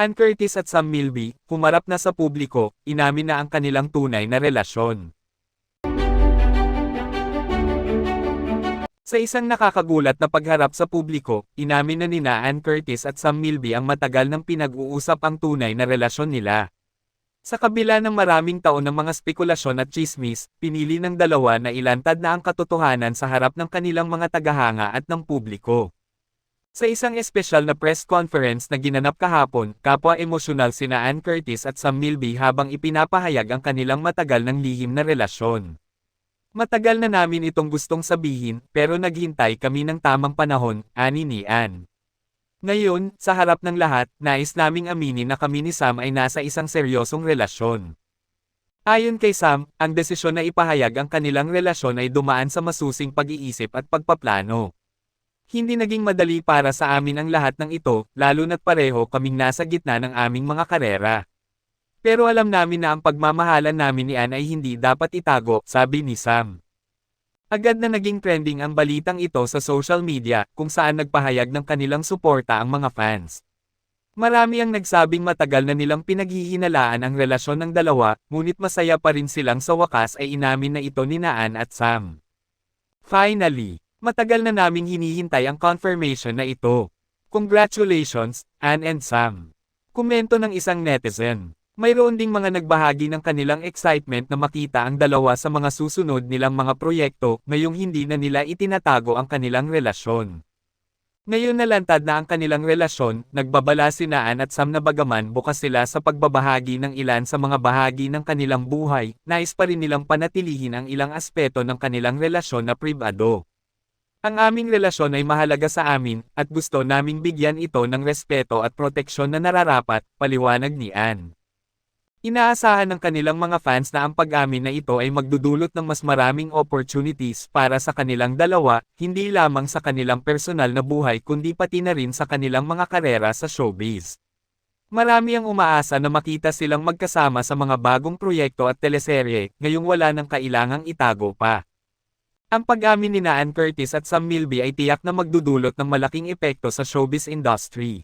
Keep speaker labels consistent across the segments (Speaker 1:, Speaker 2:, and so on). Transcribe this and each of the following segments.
Speaker 1: Ann Curtis at Sam Milby, humarap na sa publiko, inamin na ang kanilang tunay na relasyon. Sa isang nakakagulat na pagharap sa publiko, inamin na nina Ann Curtis at Sam Milby ang matagal ng pinag-uusap ang tunay na relasyon nila. Sa kabila ng maraming taon ng mga spekulasyon at chismis, pinili ng dalawa na ilantad na ang katotohanan sa harap ng kanilang mga tagahanga at ng publiko. Sa isang espesyal na press conference na ginanap kahapon, kapwa emosyonal sina Ann Curtis at Sam Milby habang ipinapahayag ang kanilang matagal ng lihim na relasyon. Matagal na namin itong gustong sabihin, pero naghintay kami ng tamang panahon, ani ni Ann. Ngayon, sa harap ng lahat, nais naming aminin na kami ni Sam ay nasa isang seryosong relasyon. Ayon kay Sam, ang desisyon na ipahayag ang kanilang relasyon ay dumaan sa masusing pag-iisip at pagpaplano. Hindi naging madali para sa amin ang lahat ng ito, lalo na't pareho kaming nasa gitna ng aming mga karera. Pero alam namin na ang pagmamahalan namin ni Ann ay hindi dapat itago, sabi ni Sam. Agad na naging trending ang balitang ito sa social media, kung saan nagpahayag ng kanilang suporta ang mga fans. Marami ang nagsabing matagal na nilang pinaghihinalaan ang relasyon ng dalawa, ngunit masaya pa rin silang sa wakas ay inamin na ito ni Naan at Sam. Finally, matagal na naming hinihintay ang confirmation na ito. Congratulations, Ann and Sam. Komento ng isang netizen. Mayroon ding mga nagbahagi ng kanilang excitement na makita ang dalawa sa mga susunod nilang mga proyekto, ngayong hindi na nila itinatago ang kanilang relasyon. Ngayon nalantad na ang kanilang relasyon, nagbabala si Naan at Sam na bagaman bukas sila sa pagbabahagi ng ilan sa mga bahagi ng kanilang buhay, nais pa rin nilang panatilihin ang ilang aspeto ng kanilang relasyon na pribado. Ang aming relasyon ay mahalaga sa amin, at gusto naming bigyan ito ng respeto at proteksyon na nararapat, paliwanag ni Ann. Inaasahan ng kanilang mga fans na ang pag-amin na ito ay magdudulot ng mas maraming opportunities para sa kanilang dalawa, hindi lamang sa kanilang personal na buhay kundi pati na rin sa kanilang mga karera sa showbiz. Marami ang umaasa na makita silang magkasama sa mga bagong proyekto at teleserye, ngayong wala nang kailangang itago pa. Ang pag-amin ni Naan Curtis at Sam Milby ay tiyak na magdudulot ng malaking epekto sa showbiz industry.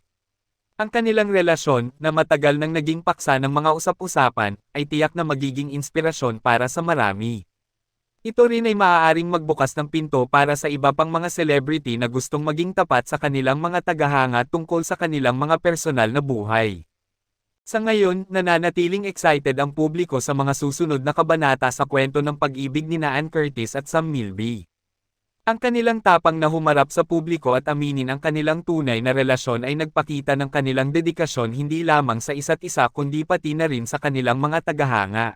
Speaker 1: Ang kanilang relasyon, na matagal nang naging paksa ng mga usap-usapan, ay tiyak na magiging inspirasyon para sa marami. Ito rin ay maaaring magbukas ng pinto para sa iba pang mga celebrity na gustong maging tapat sa kanilang mga tagahanga tungkol sa kanilang mga personal na buhay. Sa ngayon, nananatiling excited ang publiko sa mga susunod na kabanata sa kwento ng pag-ibig ni Naan Curtis at Sam Milby. Ang kanilang tapang na humarap sa publiko at aminin ang kanilang tunay na relasyon ay nagpakita ng kanilang dedikasyon hindi lamang sa isa't isa kundi pati na rin sa kanilang mga tagahanga.